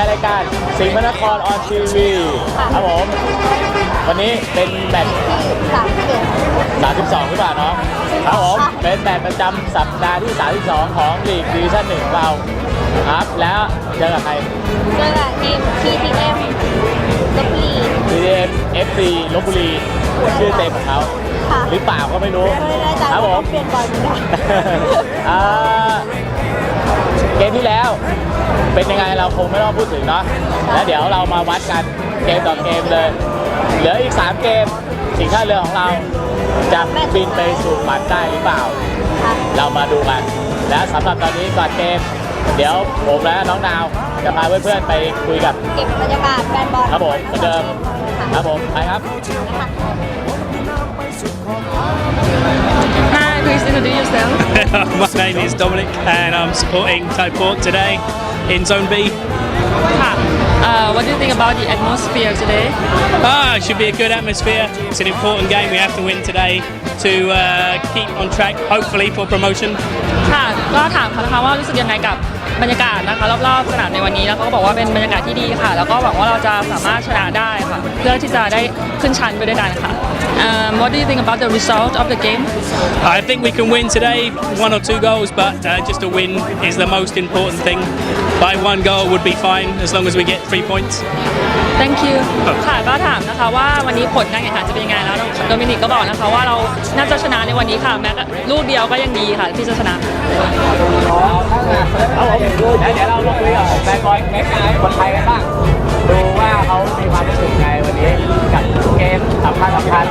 ในรายการสิงห์พระนครออนทีวีครับผม วันนี้เป็นแมตช์สามสิบเอ็ด32หรือเปล่าเนาะครับผมเป็นแมตช์ประจำสัปดาห์ที่ 32 ของลีกดิวิชั่นหนึ่งของเราครับ แล้วเจอกับใครเจอกับทีม TTM ลบบุรี TDM FC ลบบุรีชื่อเต็มของเขาค่ะหรือเปล่าก็ไม่รู้ไม่แน่ใจครับผว่ามเปลี่ยนบอลเหมือนกัน อ่า เกมที่แล้วเป็นยังไงเราคงไม่ต้องพูดถึงเนาะแล้วเดี๋ยวเรามาวัดกันเกมต่อเกมเลย เหลืออีก 3 เกมสิงห์ท่าเรือของเราจะบินไปสู่ฝันได้หรือเปล่าค่ะเรามาดูกัน และสำหรับตอนนี้ก่อนเกม เดี๋ยวผมและน้องนาวจะพาเพื่อนๆไปคุยกับเก็บบรรยากาศแฟนบอลครับผมเหมือนเดิมครับผมไปครับ Hi, please introduce yourself. My name is Dominic and I'm supporting Thai Port today in Zone B. Hi. Uh, what do you think about the atmosphere today? Ah, it should be a good atmosphere. It's an important game we have to win today to uh, keep on track, hopefully, for promotion. ค่ะก็ถามเขานะคะว่ารู้สึกยังไงกับบรรยากาศนะคะรอบๆสนามในวันนี้แล้วเขาก็บอกว่าเป็นบรรยากาศที่ดีค่ะ แล้วก็หวังว่าเราจะสามารถชนะได้ค่ะเพื่อที่จะได้ขึ้นชั้นไปด้วยกันค่ะ um, What do you think about the result of the game I think we can win today, one or two goals, but uh, just a win is the most important thing. By one goal would be fine as long as we get three points. Thank you ค่ะก็ถามนะคะว่าวันนี้ผลการแข่งขันจะเป็นยังไงแล้วโดมินิกก็บอกนะคะว่าเราน่าจะชนะในวันนี้ค่ะแม้ลูกเดียวก็ยังดีค่ะที่จะชนะครับผมแล้วเดี๋ยวเราลงคุยกับแฟนบอลแม็กซ์คนไทยกันบ้างดูว่าเขามีความรู้สึกไงวันนี้กับ เกมสำคัญสำคัญ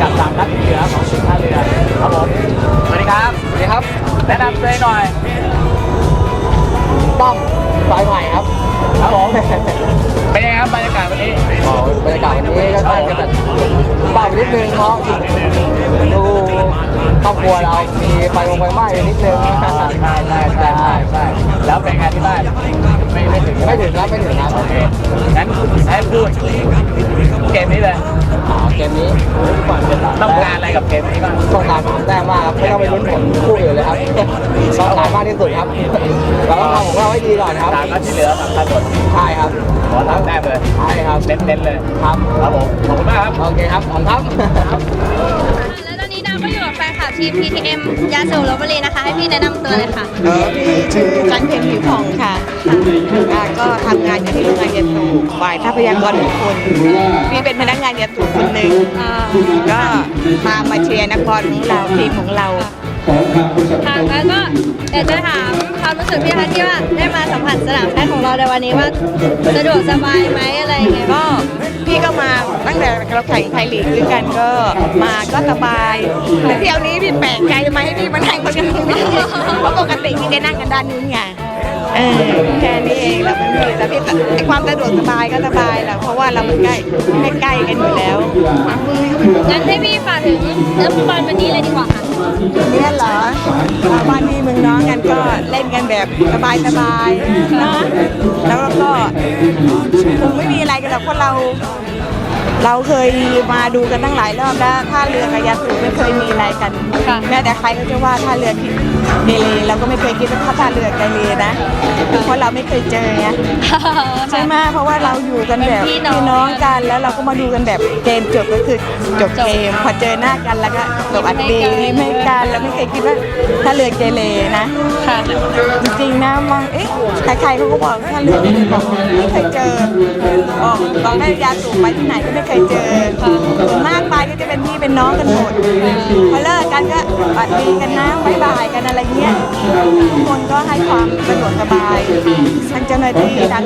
กับสามนัดที่เหลือของสิงห์ท่าเรือครับผมสวัสดีครับสวัสดีครับ แนะนำตัวเองหน่อยป้อมสายใหม่ครับครับผมเป็นยังไงครับบรรยากาศวันนี้อ๋อบรรยากาศวันนี้ก็น่าจะแบบเบานิดนึงเพราะดู ครอบครัวเรามีไฟวงไฟไหม้นิดนึงใช่ใช่ใช่ใช่ใช่ใช่แล้วเป็นไงที่บ้านไม่ไม่ถึงไม่ถึงครับไม่ถึงครับโอเคงั้นให้พูดเกมนี้เลยอ๋อเกมนี้ต้องการอะไรกับเกมนี้บ้างต้องการสามแต้มมากครับไม่ต้องไปลุ้นผลคู่อื่นเลยครับต้องการมากที่สุดครับเราต้องทำของเราให้ดีก่อนครับสามนัดที่เหลือสำคัญหมดใช่ครับขอทั้งแต้มเลยใช่ครับเน้นๆเลยครับครับผมขอบคุณมากครับโอเคครับขอบคุณครับ กับแฟนคลับทีม TTM ยาสูบลบบุรีนะคะ ให้พี่แนะนำตัวเลยค่ะ เออพี่ชื่อจันเพ็ญผิวผ่องค่ะอ่าก็ทำงานอยู่ที่โรงงานยาสูบฝ่ายทรัพยากรบุคคลพี่เป็นพนักงานยาสูบคนหนึ่งอ่า ก็ตามมาเชียร์นักบอลของเราทีมของเรา ค่ะแล้วก็อยากจะถามความรู้สึกพี่คะที่ว่าได้มาสัมผัสสนามแพทย์ของเราในวันนี้ว่าสะดวกสบายไหมอะไรยังไงก็พี่ก็มาตั้งแต่เราแข่งไทยลีกด้วยกันก็มาก็สบายแต่เที่ยวนี้พี่แปลกใจทำไมให้พี่มานั่งคนกันตรงนี้เพราะปกติพี่จะนั่งกันด้านนู้นไง เออแค่นี้เองแล้วมันมีแล้วพี่ก็ไอความสะดวกสบายก็สบายแหละเพราะว่าเรามันใกล้ใกล้ๆกันอยู่แล้วงั้นให้พี่ฝากถึงนักฟุตบอลวันนี้เลยดีกว่าค่ะเนี่ยเหรอบ้านพี่เมืองน้องกันก็เล่นกันแบบสบายๆนะแล้วก็คงไม่มีอะไรกันหรอกเพราะเราเราเคยมาดูกันตั้งหลายรอบแล้วท่าเรือกับยาสูบไม่เคยมีอะไรกันค่ะแม้แต่ใครก็จะว่าท่าเรือ เกเรเราก็ไม่เคยคิดว่าท่าเรือเกเรนะเพราะเราไม่เคยเจอไงใช่ไหมเพราะว่าเราอยู่กันแบบเป็นพี่น้องพี่น้องกันแล้วเราก็มาดูกันแบบเกมจบก็คือจบเกมพอเจอหน้ากันแล้วก็จบอัดดีไม่กันแล้วไม่เคยคิดว่าท่าเรือเกเรนะค่ะจริงๆนะมองเอ๊ะใครๆเขาก็บอกท่าเรือไม่เคยบอกไม่เคยเจอบอกบอกได้ยาสูบไปที่ไหนก็ไม่เคยเจอส่วนมากไป ก็จะเป็นพี่เป็นน้องกันหมดพอเลิกกันก็ปัดดีกันนะบายบายกันอะไรเงี้ยทุกคนก็ให้ความสะดวกสบายทั้งเจ้าหน้าที่ทั้ง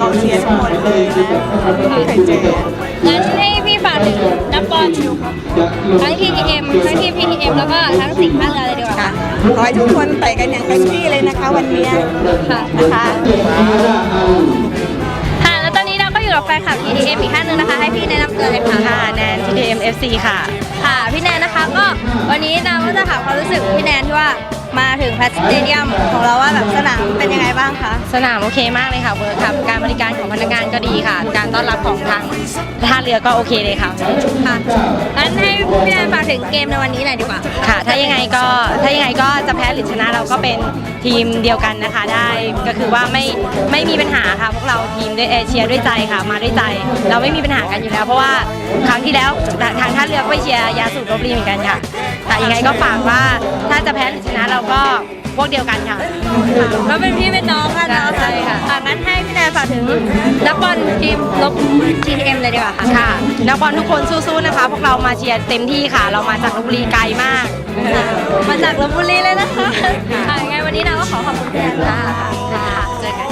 กองเชียร์ทุกคนเลยนะไม่เคยเจองั้นให้พี่ฝากถึงนักบอลทั้ง TTM ทั้งทีม TTM แล้วก็ทั้งสิงห์ท่าเรือเลยดีกว่าค่ะค่ะขอให้ทุกคนไปกันอย่างเต็มที่เลยนะคะวันเนี้ยค่ะนะคะค่ะแล้วตอนนี้เราก็อยู่กับแฟนคลับ TTM อีกท่านหนึ่งนะคะ ให้พี่แนะนำตัวเลยค่ะค่ะแนน FC ค่ะ ค่ะ พี่แนนนะคะก็วันนี้นาก็จะถามความรู้สึกพี่แนนที่ว่า มาถึงแพทสเตเดียมของเราว่าแบบสนามเป็นยังไงบ้างคะสนามโอเคมากเลยค่ะเวิร์คครับการบริการของพนักงานก็ดีค่ะ การต้อนรับของทางท่าเรือก็โอเคเลยค่ะค่ะงั้นให้พี่แนนฝากถึงเกมในวันนี้หน่อยดีกว่าค่ะ ถ้ายังไงก็ถ้ายังไงก็จะแพ้หรือชนะเราก็เป็นทีมเดียวกันนะคะได้ก็คือว่าไม่ไม่มีปัญหาค่ะพวกเราทีมด้วยเอเชียร์ด้วยใจค่ะมาด้วยใจ เราไม่มีปัญหากันอยู่แล้ว เพราะว่าครั้งที่แล้วทางท่าเรือก็ไปเชียร์ยาสูบลบบุรีเหมือนกันค่ะค่ะยังไงก็ฝากว่าถ้าจะแพ้หรือชนะเราก็พวกเดียวกันค่ะก็เป็นพี่เป็นน้องกันนะใช่ค่ะงั้นให้พี่แนนฝากถึงนักบอลทีมลบ GTM เลยดีกว่าค่ะค่ะนักบอลทุกคนสู้ๆนะคะ พวกเรามาเชียร์เต็มที่ค่ะ เรามาจากลบบุรีไกลมาก มาจากลบบุรีเลยนะคะค่ะยังไงวันนี้นะก็ขอขอบคุณพี่แนนค่ะค่ะเจอกันค่ะน้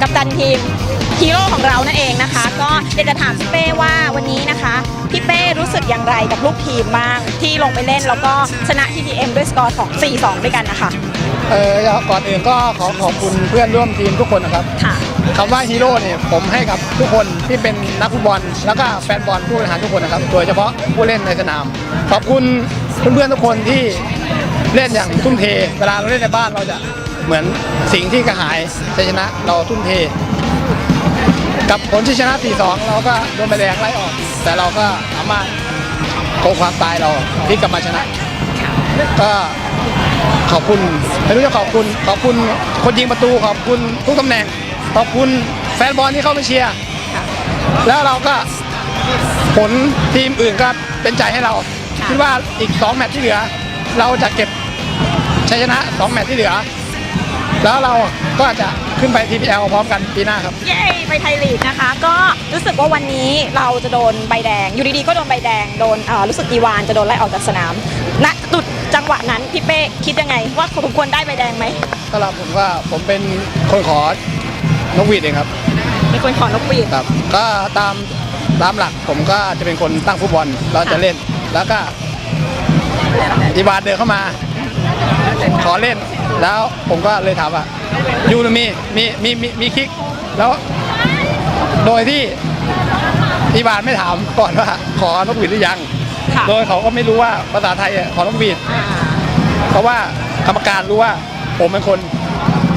กับกัปตันทีมฮีโร่ของเรานั่นเองนะคะ ก็อยากจะถามพี่เป้ว่าวันนี้นะคะพี่เป้รู้สึกอย่างไรกับลูกทีมบ้างที่ลงไปเล่นแล้วก็ชนะ TTM ด้วยสกอร์ของ4-2 ด้วยกันนะคะ เออก่อนอื่นก็ขอขอบคุณเพื่อนร่วมทีมทุกคนนะครับค่ะคำว่าฮีโร่เนี่ยผมให้กับทุกคนที่เป็นนักฟุตบอล แล้วก็แฟนบอลผู้บริหารทุกคนนะครับโดยเฉพาะผู้เล่นในสนาม ขอบคุณเพื่อนๆทุกคนที่เล่นอย่างทุ่มเท เวลาเราเล่นในบ้านเราจะ เหมือนสิ่งที่กระหายชัยชนะเราทุ่มเท กับผลที่ชนะ 4-2 เราก็โดนใบแดงไล่ออก แต่เราก็สามารถโกงความตายเราพลิกกลับมาชนะ ก็ขอบคุณไม่รู้จะขอบคุณ ขอบคุณคนยิงประตูขอบคุณทุกตำแหน่ง ขอบคุณแฟนบอลที่เข้ามาเชียร์แล้วเราก็ผลทีมอื่นก็เป็นใจให้เราคิดว่าอีก 2 แมตช์ที่เหลือ เราจะเก็บชัยชนะ 2 แมตช์ที่เหลือ แล้วเราก็จะขึ้นไป TPL พร้อมกันปีหน้าครับ เย้ไปไทยลีกนะคะ ก็รู้สึกว่าวันนี้เราจะโดนใบแดง อยู่ดีๆ ก็โดนใบแดง โดนเอ่อรู้สึกอีวานจะโดนไล่ออกจากสนาม ณ จุดจังหวะนั้นพี่เป้คิดยังไง ว่าสมควรได้ใบแดงไหมสำหรับผมว่าผมเป็นคนขอนกหวีดเองครับเป็นคนขอนกหวีด ครับก็ตามตามหลักผมก็จะเป็นคนตั้งฟุตบอลเราจะเล่น แล้วก็อีบานเดินเข้ามา ขอเล่น แล้วผมก็เลยถามว่ายูนะมีมีมีมีมีคิก แล้ว โดยที่อีบานไม่ถามก่อนว่า ขอนกหวีดหรือยังค่ะโดยเขาก็ไม่รู้ว่าภาษาไทยอะขอนกหวีดอ่าเพราะว่ากรรมการรู้ว่า ผมเป็นคน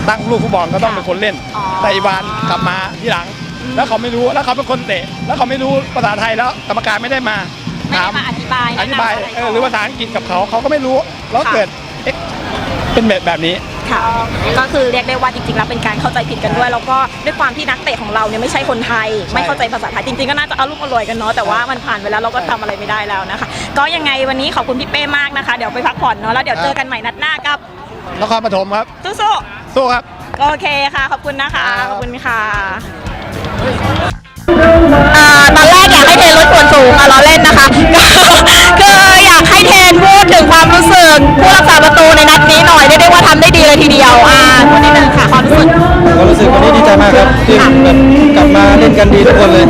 ตั้งลูกฟุตบอลก็ต้องเป็นคนเล่นอ๋อแต่อีวานกลับมาที่หลัง แล้วเขาไม่รู้แล้วเขาเป็นคนเตะ แล้วเขาไม่รู้ภาษาไทยแล้วกรรมการไม่ได้มาไม่ได้มาอธิบายอธิบายแนะนำะไเออหรือภาษาอังกฤษกับเขาเขาก็ไม่รู้แล้วค่ะเกิด เอ๊ะเป็นแบบแบบนี้ ค่ะก็คือเรียกได้ว่าจริงๆแล้วเป็นการเข้าใจผิดกันด้วย แล้วก็ด้วยความที่นักเตะของเราเนี่ยไม่ใช่คนไทย ไม่เข้าใจภาษาไทยจริงๆก็น่าจะอารมณ์อร่วยกันเนาะแต่ว่ามันผ่านไปแล้วเราก็ทำอะไรไม่ได้แล้วนะคะ ก็ยังไงวันนี้ขอบคุณพี่เป้มากนะคะ เดี๋ยวไปพักผ่อนเนาะแล้วเดี๋ยวเจอกันใหม่นัดหน้ากับนครปฐมครับสู้สู้ครับ ๆโอเคค่ะ ขอบคุณนะคะครับขอบคุณค่ะตอนแร กอยากให้เทนลดส่วนสูงอะเราเล่นนะคะคืออยากให้เทนพูดถึงความรู้สึกผู้รักษาประตูในนัดนี้หน่อยเรียกได้ว่าทำได้ดีเลยทีเดียวอ่าคนนิดนึงค่ะความรู้สึกก็รู้สึกวันนี้ดีใจมากครับที่แบบกลับมาเล่นกันดีทุกคนเลย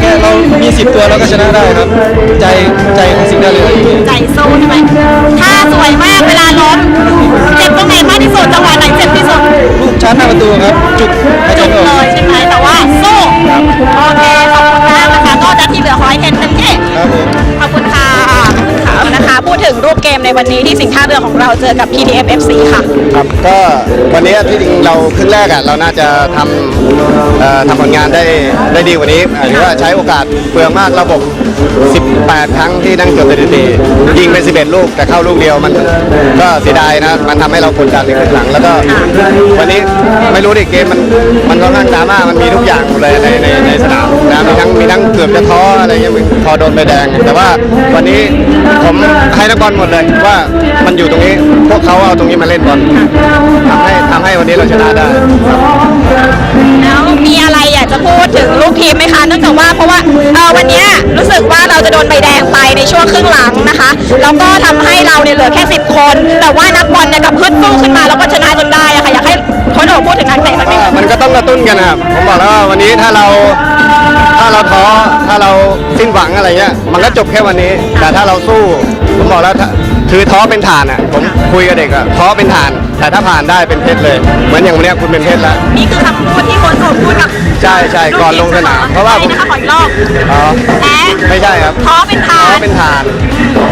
แค่เรามีสิบตัวเราก็ชนะได้ครับ ใจใจของสิ่งได้เลยใจสู้ใช่ไหมท่าสวยมากเวลาล้มเจ็บตรงไหนมากที่สุดจังหวะไหนเจ็บที่สุด ลูกชาร์จหน้าประตูครับ จุดอาจาจุรดย์บอกเลยใช่ไหมแต่ว่าสู้โอเค ขอให้เทนเต็มที่ครับผม ขอบคุณค่ะขอบคุณค่ะ นะคะ พูดถึงรูปเกมในวันนี้ที่สิงห์ท่าเรือของเราเจอกับ PDF FC ค่ะ ครับก็วันนี้ที่จริงเราครึ่งแรกอะเราน่าจะทำเอ่อทำผลงานได้ได้ดีกว่านี้อาหรือว่าใช้โอกาสเปลืองมากระบบ 18 ครั้งที่นั่งเกือบสถิติยิงไป11 ลูกแต่เข้าลูกเดียวมันก็เสียดายนะมันทำให้เรากดดันในครึ่งหลัง แล้วก็วันนี้ไม่รู้ดิเกมมันมันค่อนข้างดราม่ามันมีทุกอย่างหมดเลยในในในสนามนะมีทั้งมีทั้งเกือบจะท้ออะไรเงี้ยพอโดนใบแดง แต่ว่าวันนี้ผมให้นักบอลหมดเลยว่ามันอยู่ตรงนี้ พวกเขาเอาตรงนี้มาเล่นบอลทำให้ทำให้วันนี้เราชนะได้ แล้วมีอะไรอยากจะพูดถึงลูกทีมไหมคะเนื่องจากว่าเพราะว่าเออวันเนี้ยรู้สึกว่าเราจะโดนใบแดงไปในช่วงครึ่งหลังนะคะแล้วก็ทำให้เราเนี่ยเหลือแค่ 10 คน แต่ว่านักบอลเนี่ยกลับขึ้นสู้ขึ้นมาแล้วก็ชนะจนได้อะ ค่ะอยากให้โค้ชโอ๋พูดถึงนักเตะสักนิดก็นึงมันก็ต้องกระตุ้นกันนะครับผมบอกแล้วว่าวันนี้ถ้าเราถ้าเราท้อถ้าเราสิ้นหวังอะไรเงี้ยมันก็จบแค่วันนี้ แต่ถ้าเราสู้ผมบอกแล้วถ้าคือท้อเป็นฐานอะผมคุยกับเด็กอะท้อเป็นฐาน แต่ถ้าผ่านได้เป็นเพชรเลย เหมือนอย่างวันเนี้ยคุณเป็นเพชรแล้ว นี่คือคำพูดที่โค้ชโอ๋พูดกับใช่ใช่ก่อนลงสนามเพราะว่าผมใช่นะคะขออีกรอบอ๋อแอะไม่ใช่ครับท้อเป็นทาท้อนเป็นฐาน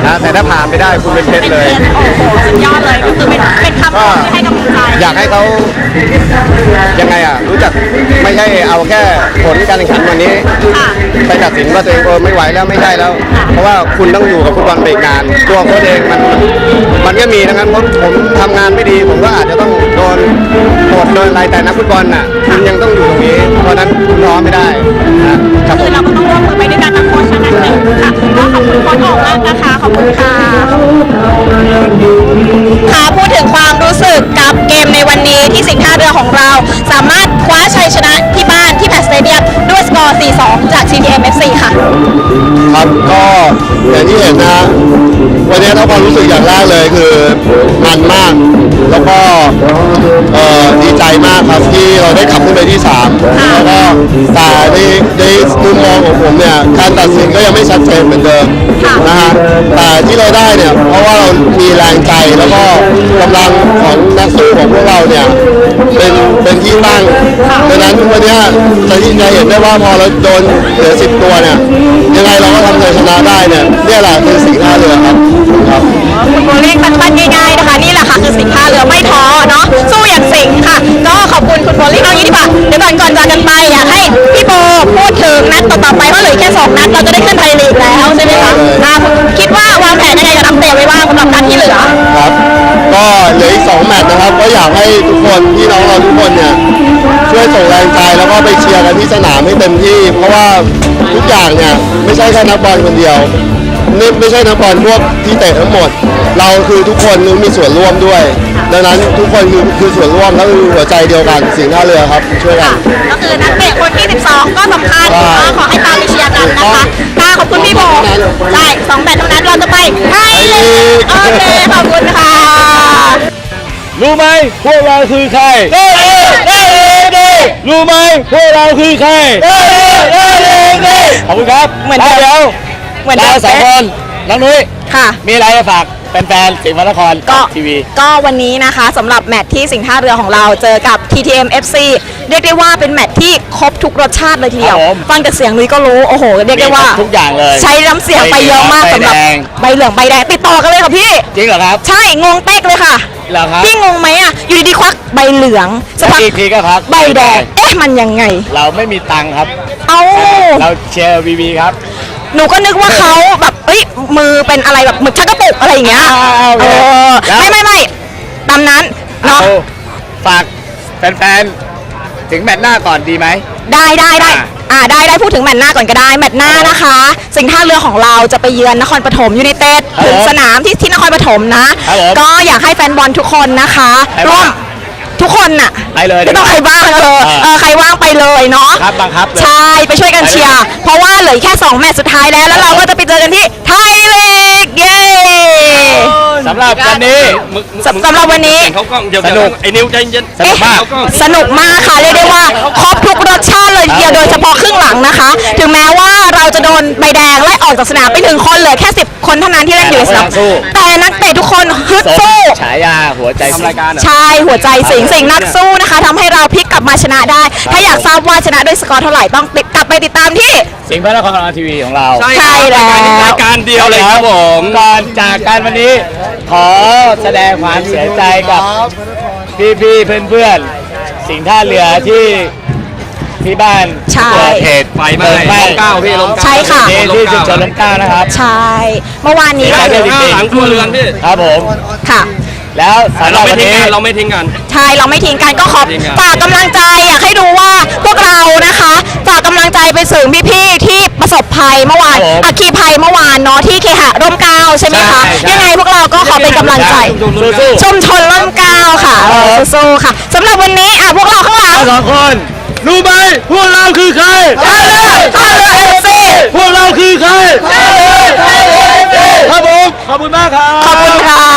นะแต่ถ้าผ่านไปได้คุณเป็นเพชรเป็นเลย เพียนโอ้โหสุดยอดเลยก็คือเป็นเป็นคำพูดที่ให้กำลังใจ อยากให้เขา ใช่เอาแค่ผลการแข่งขันวันนี้ค่ะไปตัดสินว่าตัวเองเออไม่ไหวแล้วไม่ใช่แล้ว เพราะว่าคุณต้องอยู่กับฟุตบอลไปอีกนาน ตัวโค้ชเองมันมันก็มีนะครับผมผมทำงานไม่ดี ผมก็อาจจะต้องโดนโทษโดนอะไรแต่นักฟุตบอลน่ะคุณยังต้องอยู่ตรงนี้ เพราะฉะนั้นคุณร้อไม่ได้นะครับผคือม เราก็ต้องร่วมมือไปด้วยกันทั้งโค้ชทั้งนักเตะค่ะก็ขอบคุณโค้ชโอ๋มากนะคะขอบคุณค่ะ ค่ะพูดถึงความรู้สึกกับเก 4-2จาก CTM FC ค่ะ ครับก็อย่างที่เห็นนะฮะวันนี้ถ้าความรู้สึกอย่างแรกเลยคือมันมาก แล้วก็เอ่อดีใจมากครับที่เราได้ขับขึ้นไปที่สามแล้วก็แต่ในในมุมมองของผมเนี่ยการตัดสินก็ยังไม่ชัดเจนเหมือนเดิมนะฮะแต่ที่เราได้เนี่ยเพราะว่าเรามีแรงใจแล้วก็กำลังของนักสู้ของพวกเราเนี่ยเป็นเป็นที่ตั้ง ดังนั้นวันเนี้ยจะจะเห็นได้ว่าพอเราโดนเหลือสิบตัวเนี่ยยังไงเราก็ทำชัยชนะได้เนี่ยเนี่ยแหละคือสิ่งท่าเรือครับครับคุณโบเล่สั้นง่ายๆนะคะนี่แหละค่ะคือสิงห์ท่าเรือไม่ท้อเนาะสู้อย่างสิงค่ะ ก็ขอบคุณคุณโบเล่เอางี้ดีกว่าเดี๋ยวก่อนก่อนจากกันไปอยากให้พี่โบพูดถึงนัดต่อๆไปเพราะเหลือแค่สองนัดเราจะได้ขึ้นไทยลีกแล้วใช่ไหมคะคิดว่าวางแผนยังไงกับนักเตะไว้บ้างสำหรับนัดที่เหลือครับก็เหลืออีกสองแมตช์นะครับก็อยากให้ทุกคนพี่น้องเราทุกคนเนี่ย ช่วยส่งแรงใจแล้วก็ไปเชียร์กันที่สนามให้เต็มที่ เพราะว่าทุกอย่างเนี่ยไม่ใช่แค่นักบอลคนเดียวนี่ไม่ใช่นักบอลพวกที่เตะทั้งหมด เราคือทุกคนมีส่วนร่วมด้วย ดังนั้นทุกคนคือคือส่วนร่วมแล้วคือหัวใจเดียวกันสิ่งห์ท่าเรือครับช่วยกันก็คือนักเตะคนที่ 12 ก็สำคัญก็ขอให้ตามไปเชียร์กันนะคะค่ะขอบคุณพี่โบใช่สองแมตช์เท่านั้นเราจะไปไทยลีกโอเคขอบคุณค่ะรู้ไหมพวกเราคือใครได้ได้ได้ รู้ไหมพวกเราคือใครได้ได้ได้ขอบคุณครับเหมือนเดิมเดี๋ยวเหมือนเดิมเราสองคนน้องนุ้ยค่ะ มีอะไรจะฝากแฟนๆสิงห์นครก็ทีวี ก็วันนี้นะคะสำหรับแมตช์ที่สิงห์ท่าเรือของเราเจอกับ TTM FC เรียกได้ว่าเป็นแมตช์ที่ครบทุกรสชาติเลยทีเดียว ครับผมฟังจากเสียงนุ้ยก็รู้ โอ้โห เรียกได้ว่ามีครบทุกอย่างเลยใช้น้ำเสียงไปเยอะมากใบสำหรับแดงใบเหลืองใบแดงติดต่อกันเลยค่ะพี่ จริงเหรอครับ ใช่ งงเป๊กเลยค่ะ เหรอครับพี่งงไหมอะ อยู่ดีๆควักใบเหลืองสักพักอีกทีก็ครับใบแดง เอ๊ะมันยังไง เราไม่มีตังค์ครับ เอ้า เราเชียร์วีวีครับ หนูก็นึกว่าเขาแบบเอ้ยมือเป็นอะไรแบบหมึกชักกระปุกอะไรอย่างเงี้ยอ่าโอเคเออแล้ว ไม่ไม่ไม่ตามนั้นเนาะ เอาฝากแฟนๆ ถึงแมตช์หน้าก่อนดีไหม ได้ได้ได้อะ อ่าได้ได้พูดถึงแมตช์หน้าก่อนก็ได้แมตช์หน้านะคะ สิ่งห์ท่าเรือของเราจะไปเยือนนครปฐมยูไนเต็ดครับถึงผมสนามที่ที่นครปฐมนะ ครับผมก็อยากให้แฟนบอลทุกคนนะคะใครร่วว่ามงทุกคนน่ะไปเลยไม่ต้องใครบ้างเอออ่าเออใครว่างไปเลยเนาะครับบังคับเลยใช่ไปช่วยกันเชียร์ เพราะว่าเหลืออกแค่ 2 แมตช์สุดท้ายแล้วแล้วเราก็จะไปเจอกันที่ไทยลีกเย้สำ หรับวันนี้สำสำหรับวันนี้ เขากล้องเดี๋ยวสนุกไอ้นิวใจเย็นสนุกมาก สนุกมากค่ะเรียกได้ว่าครบทุกรสชาติเลยทีเดียวโดยเฉพาะครึ่งหลังนะคะ ถึงแม้ว่าเราจะโดนใบแดงไล่ออกจากสนามไปหนึ่งคนเหลือแค่10คนเท่านั้นที่เล่นอยู่ในสนามสู้แต่นักเตะทุกคนฮึดสมสู้ ฉายาหัวใจทำรายการใช่หัวใจสิงสิงนักสู้นะคะทำให้เราพลิกกลับมาชนะได้ ถ้าอยากทราบว่าชนะด้วยสกอร์เท่าไหร่ต้องติดกลับไปติดตามที่ สิงห์พระนครทีวีของเราใช่ใช่แล้ว รายการเดียวเลยครับผม ก่อนจากกันวันนี้ขอแสดงความเสียใจกับพี่ๆเพื่อนๆ สิ่งห์ท่าเรือที่ที่บ้านใช่ เกิดเหตุไฟไหม้เพลิงลมเก้าพี่ลมเก้าใช่ค่ะ ที่ที่ชุมชนล้มเกล้านะครับ ใช่ เมื่อวานนี้ใช่เราครับข้างหลังครัวเรือนพี่ ครับผม ค่ะ แล้วแต่สำหเรารับไม่วันทิ้งนี้ กันเราไม่ทิ้งกัน ใช่เราไม่ทิ้งกันก็ขอไม่ทิ้งกัน ฝากกำลังใจอยากให้รู้ว่าพวกเรานะคะฝากกำลังใจไปถึงพี่ๆที่ประสบภัยเมื่อวานครับผมอัคคีภัยเมื่อวานเนาะที่เคหะร่มเกล้าใช่ไหมคะใช่ใช่ ยังไงพวกเราก็ขอเป็นกำลังใจ สู้ ชุมชนร่มเกล้าค่ะครับผมสู้ๆค่ะสำหรับวันนี้อะพวกเราข้างหลังๆสองคน รู้ไหมพวกเราคือใครท่าเรือท่าเรือเอฟซีพวกเราคือใครครับผมขอบคุณมากครับ ขอบคุณค่ะ